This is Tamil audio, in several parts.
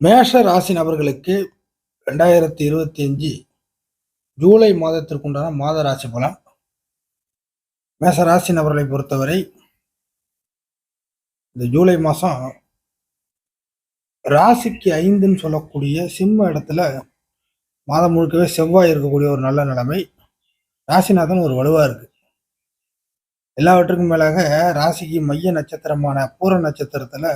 மேஷ ராசி நபர்களுக்கு ரெண்டாயிரத்தி இருபத்தி அஞ்சு ஜூலை மாதத்திற்குண்டான மாத ராசி பலன். மேஷ ராசி நபர்களை பொறுத்தவரை இந்த ஜூலை மாதம் ராசிக்கு ஐந்துன்னு சொல்லக்கூடிய சிம்ம இடத்துல மாதம் முழுக்கவே செவ்வாய் இருக்கக்கூடிய ஒரு நல்ல நிலைமை. ராசிநாதன் ஒரு வலுவாக இருக்குது எல்லாவற்றுக்கும் மேலாக ராசிக்கு மைய நட்சத்திரமான பூர நட்சத்திரத்தில்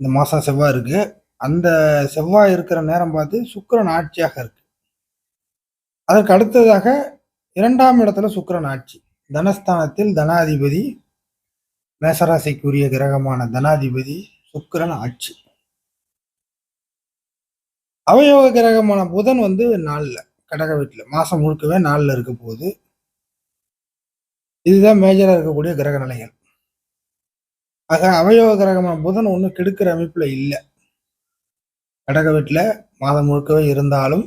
இந்த மாதம் செவ்வாய் இருக்குது அந்த செவ்வாய் இருக்கிற நேரம் பார்த்து சுக்கரன் ஆட்சியாக இருக்கு. அதற்கு அடுத்ததாக இரண்டாம் இடத்துல சுக்கரன் ஆட்சி. தனஸ்தானத்தில் தனாதிபதி மேசராசிக்குரிய கிரகமான தனாதிபதி சுக்கரன் ஆட்சி. அவயோக கிரகமான புதன் வந்து நாளில் கடக வீட்டில் மாசம் முழுக்கவே நாளில் இருக்க போகுது. இதுதான் மேஜரா இருக்கக்கூடிய கிரக நிலைகள். ஆக அவயோக கிரகமான புதன் ஒன்றும் கெடுக்கிற அமைப்புல இல்லை. கடக வீட்டில் மாதம் முழுக்கவே இருந்தாலும்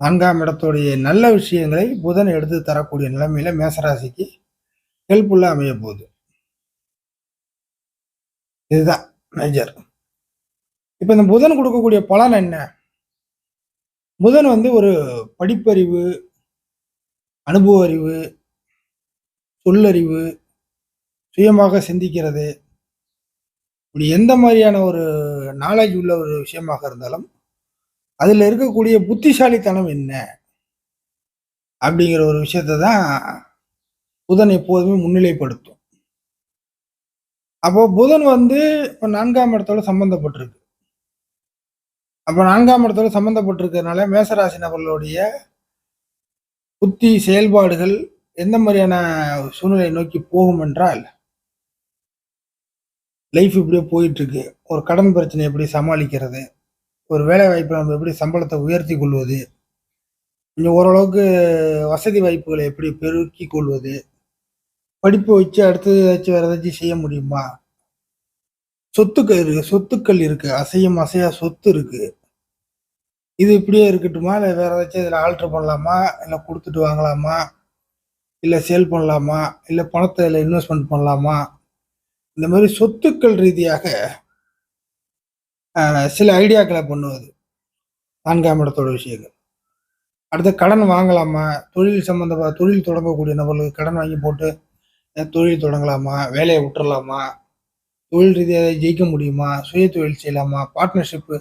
நான்காம் இடத்துடைய நல்ல விஷயங்களை புதன் எடுத்து தரக்கூடிய நிலைமையில மேசராசிக்கு ஹெல்ப்ஃபுல்லா அமைய போகுது. இதுதான் மேஜர் இப்போ இந்த புதன் கொடுக்கக்கூடிய பலன் என்ன? புதன் வந்து ஒரு படிப்பறிவு அனுபவ அறிவு சொல்லறிவு சுயமாக சிந்திக்கிறது இப்படி எந்த மாதிரியான ஒரு நாலேஜ் உள்ள ஒரு விஷயமாக இருந்தாலும் அதில் இருக்கக்கூடிய புத்திசாலித்தனம் என்ன அப்படிங்கிற ஒரு விஷயத்தை தான் புதன் எப்போதுமே முன்னிலைப்படுத்தும். அப்போ புதன் வந்து இப்போ நான்காம் இடத்தோட சம்மந்தப்பட்டிருக்கு அப்போ நான்காம் இடத்தோட சம்மந்தப்பட்டிருக்கிறதுனால மேசராசி நபர்களுடைய புத்தி செயல்பாடுகள் எந்த மாதிரியான சூழ்நிலையை நோக்கி போகும் என்றால் லைஃப் இப்படியே போயிட்டுருக்கு. ஒரு கடன் பிரச்சனை எப்படி சமாளிக்கிறது? ஒரு வேலை வாய்ப்பை நம்ம எப்படி சம்பளத்தை உயர்த்தி கொள்வது? கொஞ்சம் ஓரளவுக்கு வசதி வாய்ப்புகளை எப்படி பெருக்கி கொள்வது? படிப்பு வச்சு அடுத்தது ஏதாச்சும் வேறு ஏதாச்சும் செய்ய முடியுமா? சொத்துக்கள் இருக்குது சொத்துக்கள் இருக்குது அசையும் அசையா சொத்து இருக்குது இது இப்படியே இருக்கட்டுமா? இல்லை வேறு ஏதாச்சும் இதில் ஆல்ட்ரு பண்ணலாமா? இல்லை கொடுத்துட்டு வாங்கலாமா? இல்லை சேல் பண்ணலாமா? இல்லை பணத்தை இதில் இன்வெஸ்ட்மெண்ட் பண்ணலாமா? இந்த மாதிரி சொத்துக்கள் ரீதியாக சில ஐடியாக்களை பண்ணுவது நான்காம் இடத்தோட விஷயங்கள். அடுத்து கடன் வாங்கலாமா? தொழில் சம்மந்தமாக தொழில் தொடங்கக்கூடிய நபர்களுக்கு கடன் வாங்கி போட்டு தொழில் தொடங்கலாமா? வேலையை விட்டுறலாமா? தொழில் ரீதியாக ஜெயிக்க முடியுமா? சுய தொழில் செய்யலாமா? பார்ட்னர்ஷிப்பு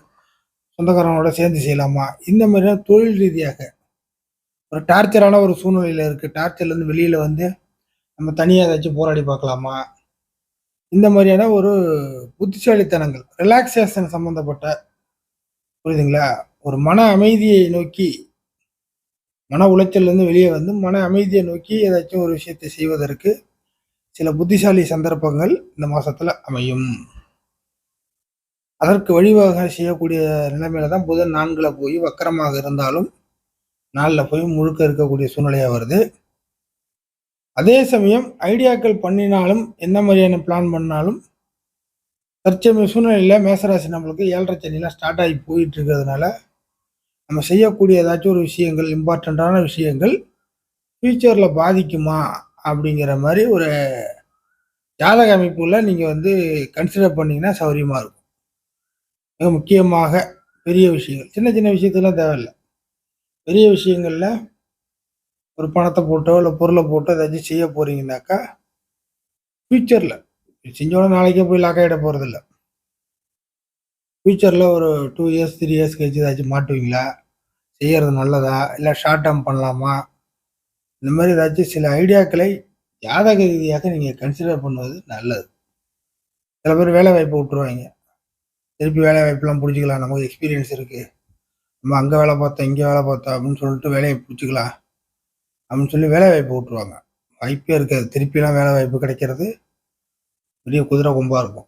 சொந்தக்காரங்களோட சேர்ந்து செய்யலாமா? இந்த மாதிரியான தொழில் ரீதியாக ஒரு டார்ச்சரான ஒரு சூழ்நிலையில் இருக்குது டார்ச்சர்லேருந்து வெளியில் வந்து நம்ம தனியாக ஏதாச்சும் போராடி பார்க்கலாமா? இந்த மாதிரியான ஒரு புத்திசாலித்தனங்கள் ரிலாக்ஸேஷன் சம்மந்தப்பட்ட புரியுதுங்களா? ஒரு மன அமைதியை நோக்கி மன உளைச்சல்லேருந்து வெளியே வந்து மன அமைதியை நோக்கி ஏதாச்சும் ஒரு விஷயத்தை செய்வதற்கு சில புத்திசாலி சந்தர்ப்பங்கள் இந்த மாதத்தில் அமையும். அதற்கு வழிவகை செய்யக்கூடிய நிலைமையில தான் புதன் நான்கில் போய் வக்கரமாக இருந்தாலும் நாளில் போய் முழுக்க இருக்கக்கூடிய சூழ்நிலையாக வருது. அதே சமயம் ஐடியாக்கள் பண்ணினாலும் எந்த மாதிரியான பிளான் பண்ணாலும் தற்சமய சூழ்நிலையில் மேசராசி நம்மளுக்கு ஏழரை சனிலாம் ஸ்டார்ட் ஆகி போயிட்டு இருக்கிறதுனால நம்ம செய்யக்கூடிய ஏதாச்சும் ஒரு விஷயங்கள் இம்பார்ட்டண்ட்டான விஷயங்கள் ஃப்யூச்சரில் பாதிக்குமா அப்படிங்கிற மாதிரி ஒரு ஜாதக அமைப்புல நீங்கள் வந்து கன்சிடர் பண்ணீங்கன்னா சௌரியமாக இருக்கும். மிக முக்கியமாக பெரிய விஷயங்கள். சின்ன சின்ன விஷயத்துலாம் தேவையில்லை. பெரிய விஷயங்களில் ஒரு பணத்தை போட்டோ இல்லை பொருளை போட்டோ ஏதாச்சும் செய்ய போறீங்கன்னாக்கா ஃப்யூச்சரில் செஞ்சோட நாளைக்கே போய் லாக் ஆகிட போகிறதில்ல ஃப்யூச்சரில் ஒரு டூ இயர்ஸ் த்ரீ இயர்ஸ் கழிச்சு ஏதாச்சும் மாட்டுவீங்களா? செய்யறது நல்லதா? இல்லை ஷார்ட் டேர்ம் பண்ணலாமா? இந்த மாதிரி ஏதாச்சும் சில ஐடியாக்களை ஜாதக ரீதியாக நீங்கள் கன்சிடர் பண்ணுவது நல்லது. சில பேர் வேலை வாய்ப்பு விட்டுருவாங்க. திருப்பி வேலை வாய்ப்புலாம் பிடிச்சிக்கலாம். நமக்கு எக்ஸ்பீரியன்ஸ் இருக்குது நம்ம அங்கே வேலை பார்த்தோம் இங்கே வேலை பார்த்தோம் அப்படின்னு சொல்லிட்டு வேலையை பிடிச்சிக்கலாம். அப்படின்னு சொல்லி வேலை வாய்ப்பு விட்டுருவாங்க. வாய்ப்பே இருக்காது திருப்பிலாம் வேலை வாய்ப்பு கிடைக்கிறது பெரிய குதிரை கொம்பாக இருக்கும்.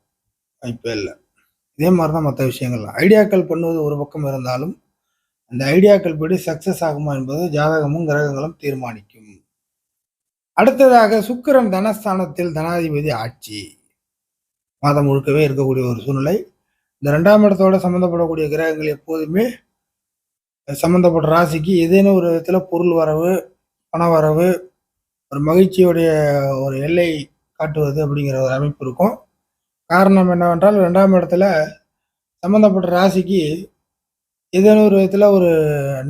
வாய்ப்பே இல்லை இதே மாதிரி தான் மற்ற விஷயங்கள்லாம் ஐடியாக்கள் பண்ணுவது ஒரு பக்கம் இருந்தாலும் அந்த ஐடியாக்கள் படி சக்ஸஸ் ஆகுமா என்பது ஜாதகமும் கிரகங்களும் தீர்மானிக்கும். அடுத்ததாக சுக்கிரன் தனஸ்தானத்தில் தனாதிபதி ஆட்சி. மாதம் முழுக்கவே இருக்கக்கூடிய ஒரு சூழ்நிலை. இந்த ரெண்டாம் இடத்தோட சம்மந்தப்படக்கூடிய கிரகங்கள் எப்போதுமே சம்மந்தப்பட்ட ராசிக்கு ஏதேனும் ஒரு விதத்தில் பொருள் வரவு பணவரவு ஒரு மகிழ்ச்சியுடைய ஒரு எல்லை காட்டுவது அப்படிங்கிற ஒரு அமைப்பு இருக்கும். காரணம் என்னவென்றால் ரெண்டாம் இடத்துல சம்மந்தப்பட்ட ராசிக்கு ஏதேனும் ஒரு விதத்தில் ஒரு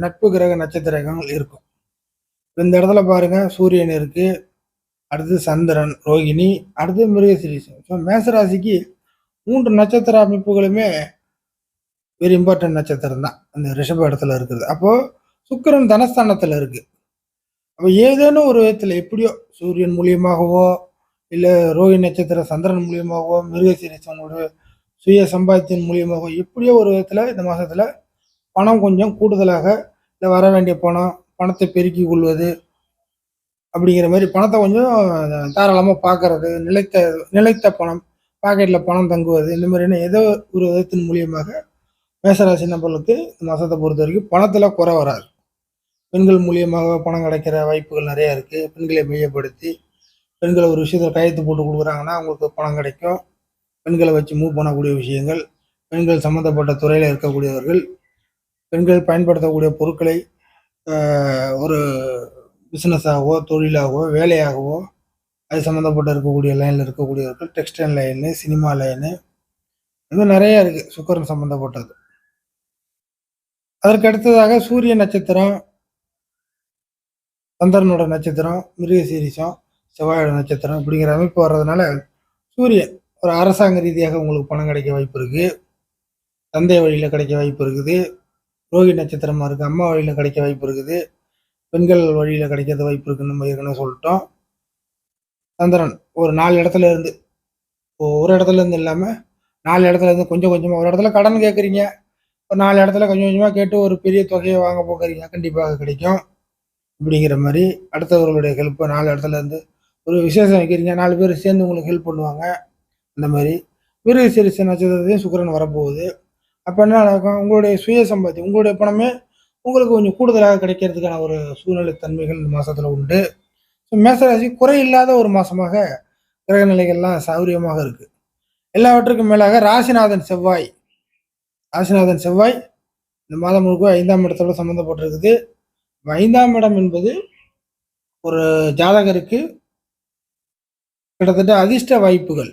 நட்பு கிரக நட்சத்திரங்கள் இருக்கும். இந்த இடத்துல பாருங்கள் சூரியன் இருக்கு அடுத்து சந்திரன் ரோகிணி அடுத்து மிருகசிரீசம். ஸோ மேசராசிக்கு மூன்று நட்சத்திர அமைப்புகளுமே வெரி இம்பார்ட்டன்ட் நட்சத்திரம் தான் அந்த ரிஷப இடத்துல இருக்குது. அப்போது சுக்கிரன் தனஸ்தானத்தில் இருக்குது அப்போ ஏதேனும் ஒரு விதத்தில் எப்படியோ சூரியன் மூலியமாகவோ இல்லை ரோஹி நட்சத்திர சந்திரன் மூலியமாகவோ மிருகசீரிசனோட சுய சம்பாத்தியம் மூலியமாகவோ எப்படியோ ஒரு விதத்தில் இந்த மாதத்தில் பணம் கொஞ்சம் கூடுதலாக இல்லை வர வேண்டிய பணம் பணத்தை பெருக்கி கொள்வது அப்படிங்கிற மாதிரி பணத்தை கொஞ்சம் தாராளமாக பார்க்கறது நிலைத்த நிலைத்த பணம் பாக்கெட்டில் பணம் தங்குவது இந்த மாதிரியான ஏதோ ஒரு விதத்தின் மூலியமாக மேசராசி நபர்களுக்கு இந்த மாதத்தை பொறுத்த வரைக்கும் பணத்தில் குறை வராது. பெண்கள் மூலியமாக பணம் கிடைக்கிற வாய்ப்புகள் நிறையா இருக்குது பெண்களை மையப்படுத்தி பெண்களை ஒரு விஷயத்தில் கையெழுத்து போட்டு கொடுக்குறாங்கன்னா அவங்களுக்கு பணம் கிடைக்கும். பெண்களை வச்சு மூவ் பண்ணக்கூடிய விஷயங்கள் பெண்கள் சம்மந்தப்பட்ட துறையில் இருக்கக்கூடியவர்கள் பெண்கள் பயன்படுத்தக்கூடிய பொருட்களை ஒரு பிஸ்னஸாகவோ தொழிலாகவோ வேலையாகவோ அது சம்மந்தப்பட்ட இருக்கக்கூடிய லைனில் இருக்கக்கூடியவர்கள் டெக்ஸ்டைல் லைனு சினிமா லைனு இன்னும் நிறைய இருக்குது சுக்கரன் சம்மந்தப்பட்டது அதற்கு அடுத்ததாக சூரிய நட்சத்திரம் சந்திரனோட நட்சத்திரம் மிருகசீரிசம் செவ்வாயோட நட்சத்திரம் இப்படிங்கிற அமைப்பு வர்றதுனால சூரியன் ஒரு அரசாங்க ரீதியாக உங்களுக்கு பணம் கிடைக்க வாய்ப்பு இருக்குது தந்தை வழியில் கிடைக்க வாய்ப்பு இருக்குது. ரோகி நட்சத்திரமாக இருக்குது அம்மா வழியில் கிடைக்க வாய்ப்பு இருக்குது. பெண்கள் வழியில் கிடைக்கிறது வாய்ப்பு இருக்குன்னு நம்ம ஏற்கனவே சொல்லிட்டோம். சந்திரன் ஒரு நாலு இடத்துல இருந்து இப்போ ஒரு இடத்துல இருந்து இல்லாமல் நாலு இடத்துல இருந்து கொஞ்சம் கொஞ்சமாக ஒரு இடத்துல கடன் கேட்குறீங்க ஒரு நாலு இடத்துல கொஞ்சம் கொஞ்சமாக கேட்டு ஒரு பெரிய தொகையை வாங்க போக்குறீங்க. கண்டிப்பாக கிடைக்கும். இப்படிங்கிற மாதிரி அடுத்தவர்களுடைய ஹெல்ப்பை நாலு இடத்துல இருந்து ஒரு விசேஷம் வைக்கிறீங்க நாலு பேர் சேர்ந்து உங்களுக்கு ஹெல்ப் பண்ணுவாங்க. அந்த மாதிரி விருது சிறுச நட்சத்திரத்தையும் சுக்கிரன் வரப்போகுது. அப்போ என்ன நடக்கும்? உங்களுடைய சுய சம்பாத்தியம் உங்களுடைய பணமே உங்களுக்கு கொஞ்சம் கூடுதலாக கிடைக்கிறதுக்கான ஒரு சூழ்நிலை தன்மைகள் இந்த மாதத்தில் உண்டு. ஸோ மேசராசி குறை இல்லாத ஒரு மாதமாக கிரக நிலைகள்லாம் சௌரியமாக இருக்குது எல்லாவற்றுக்கும் மேலாக ராசிநாதன் செவ்வாய். ராசிநாதன் செவ்வாய் இந்த மாதம் முழுக்க ஐந்தாம் இடத்தோட சம்மந்தப்பட்டிருக்குது. ஐந்தாம் இடம் என்பது ஒரு ஜாதகருக்கு கிட்டத்தட்ட அதிர்ஷ்ட வாய்ப்புகள்.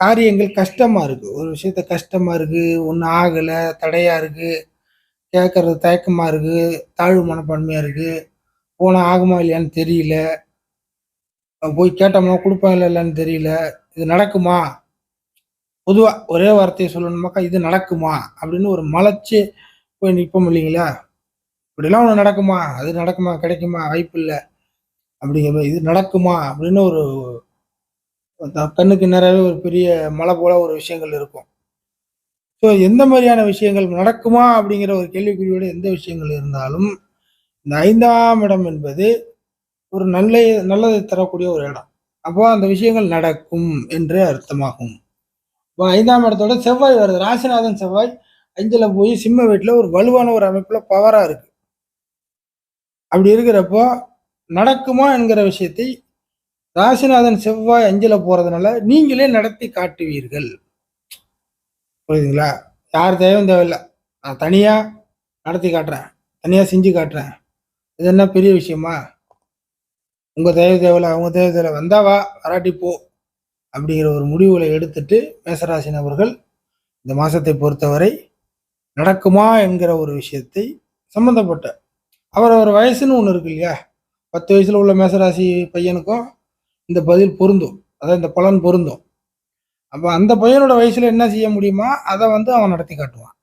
காரியங்கள் கஷ்டமா இருக்கு. ஒரு விஷயத்த கஷ்டமா இருக்கு ஒன்றும் ஆகலை தடையா இருக்கு கேட்கறது தயக்கமா இருக்கு தாழ்வு மனப்பான்மையா இருக்கு போனால் ஆகுமா இல்லையான்னு தெரியல போய் கேட்டோம்னா கொடுப்பாங்களா இல்லைன்னு தெரியல இது நடக்குமா? பொதுவாக ஒரே வார்த்தையை சொல்லணுமாக்கா இது நடக்குமா? அப்படின்னு ஒரு மலைச்சு போய் நிற்போம் இல்லைங்களா? இப்படிலாம் ஒன்று நடக்குமா? அது நடக்குமா? கிடைக்குமா? வாய்ப்பு இல்லை. அப்படிங்கிற மாதிரி இது நடக்குமா? அப்படின்னு ஒரு கண்ணுக்கு நிறையவே ஒரு பெரிய மலை போல ஒரு விஷயங்கள் இருக்கும். ஸோ எந்த மாதிரியான விஷயங்கள் நடக்குமா? அப்படிங்கிற ஒரு கேள்விக்குறியோடு எந்த விஷயங்கள் இருந்தாலும் இந்த ஐந்தாம் இடம் என்பது ஒரு நல்ல நல்லதை தரக்கூடிய ஒரு இடம். அப்போ அந்த விஷயங்கள் நடக்கும் என்று அர்த்தமாகும். இப்போ ஐந்தாம் இடத்தோட செவ்வாய் வருது. ராசிநாதன் செவ்வாய் அஞ்சில் போய் சிம்ம வீட்டில் ஒரு வலுவான ஒரு அமைப்பில் பவராக இருக்குது அப்படி இருக்கிறப்போ நடக்குமா என்கிற விஷயத்தை ராசிநாதன் செவ்வாய் அஞ்சில் போறதுனால நீங்களே நடத்தி காட்டுவீர்கள். புரியுதுங்களா? யார் தேவையும் தேவையில்லை. நான் தனியா நடத்தி காட்டுறேன். தனியா செஞ்சு காட்டுறேன். இது என்ன பெரிய விஷயமா? உங்க தேவை தேவையில்லை அவங்க தேவை தேவை வந்தாவா வராட்டி போ அப்படிங்கிற ஒரு முடிவுகளை எடுத்துட்டு மேசராசி நபர்கள் இந்த மாசத்தை பொறுத்தவரை நடக்குமா என்கிற ஒரு விஷயத்தை அவர் அவரவர் வயசுன்னு ஒன்று இருக்கு இல்லையா? பத்து வயசில் உள்ள மேசராசி பையனுக்கும் இந்த பதில் பொருந்தும். அதாவது இந்த பலன் பொருந்தும். அப்போ அந்த பையனோட வயசில் என்ன செய்ய முடியுமா அதை வந்து அவன் நடத்தி காட்டுவான்.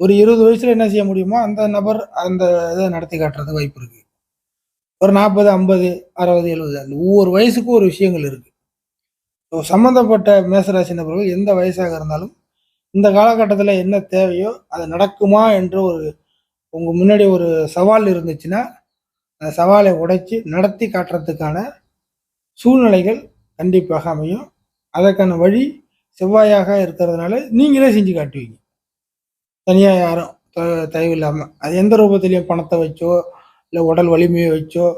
ஒரு இருபது வயசில் என்ன செய்ய முடியுமோ அந்த நபர் அந்த இதை நடத்தி காட்டுறது வாய்ப்பு இருக்கு. ஒரு நாற்பது ஐம்பது அறுபது எழுபது அந்த ஒவ்வொரு வயசுக்கும் ஒரு விஷயங்கள் இருக்குது ஸோ சம்மந்தப்பட்ட மேசராசி நபர்கள் எந்த வயசாக இருந்தாலும் இந்த காலகட்டத்தில் என்ன தேவையோ அது நடக்குமா என்று ஒரு உங்கள் முன்னாடி ஒரு சவால் இருந்துச்சுன்னா அந்த சவாலை உடைச்சி நடத்தி காட்டுறதுக்கான சூழ்நிலைகள் கண்டிப்பாக அமையும். அதற்கான வழி செவ்வாயாக இருக்கிறதுனால நீங்களே செஞ்சு காட்டுவீங்க. தனியாக யாரும் த- தயவு இல்லாமல் அது எந்த ரூபத்திலையும் பணத்தை வச்சோ இல்லை உடல் வலிமையை வச்சோ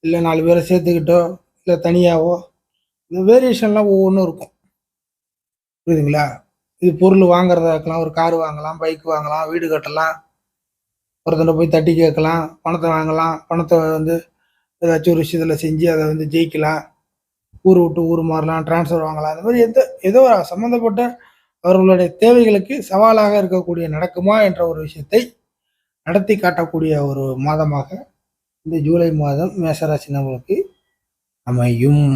இல்லை நாலு பேரை சேர்த்துக்கிட்டோ இல்லை தனியாகவோ இந்த வேரியேஷன்லாம் ஒவ்வொன்றும் இருக்கும். புரியுதுங்களா? இது பொருள் வாங்குறதா இருக்கலாம் ஒரு கார் வாங்கலாம் பைக் வாங்கலாம் வீடு கட்டலாம். ஒருத்தனை போய் தட்டி கேட்கலாம் பணத்தை வாங்கலாம் பணத்தை வந்து ஏதாச்சும் ஒரு விஷயத்தில் செஞ்சு அதை வந்து ஜெயிக்கலாம் ஊர் விட்டு ஊர் மாறலாம் டிரான்ஸ்ஃபர் வாங்கலாம். அந்த மாதிரி எந்த ஏதோ சம்மந்தப்பட்ட அவர்களுடைய தேவைகளுக்கு சவாலாக இருக்கக்கூடிய நடக்குமா என்ற ஒரு விஷயத்தை நடத்தி காட்டக்கூடிய ஒரு மாதமாக இந்த ஜூலை மாதம் மேசராசி நம்மளுக்கு அமையும்.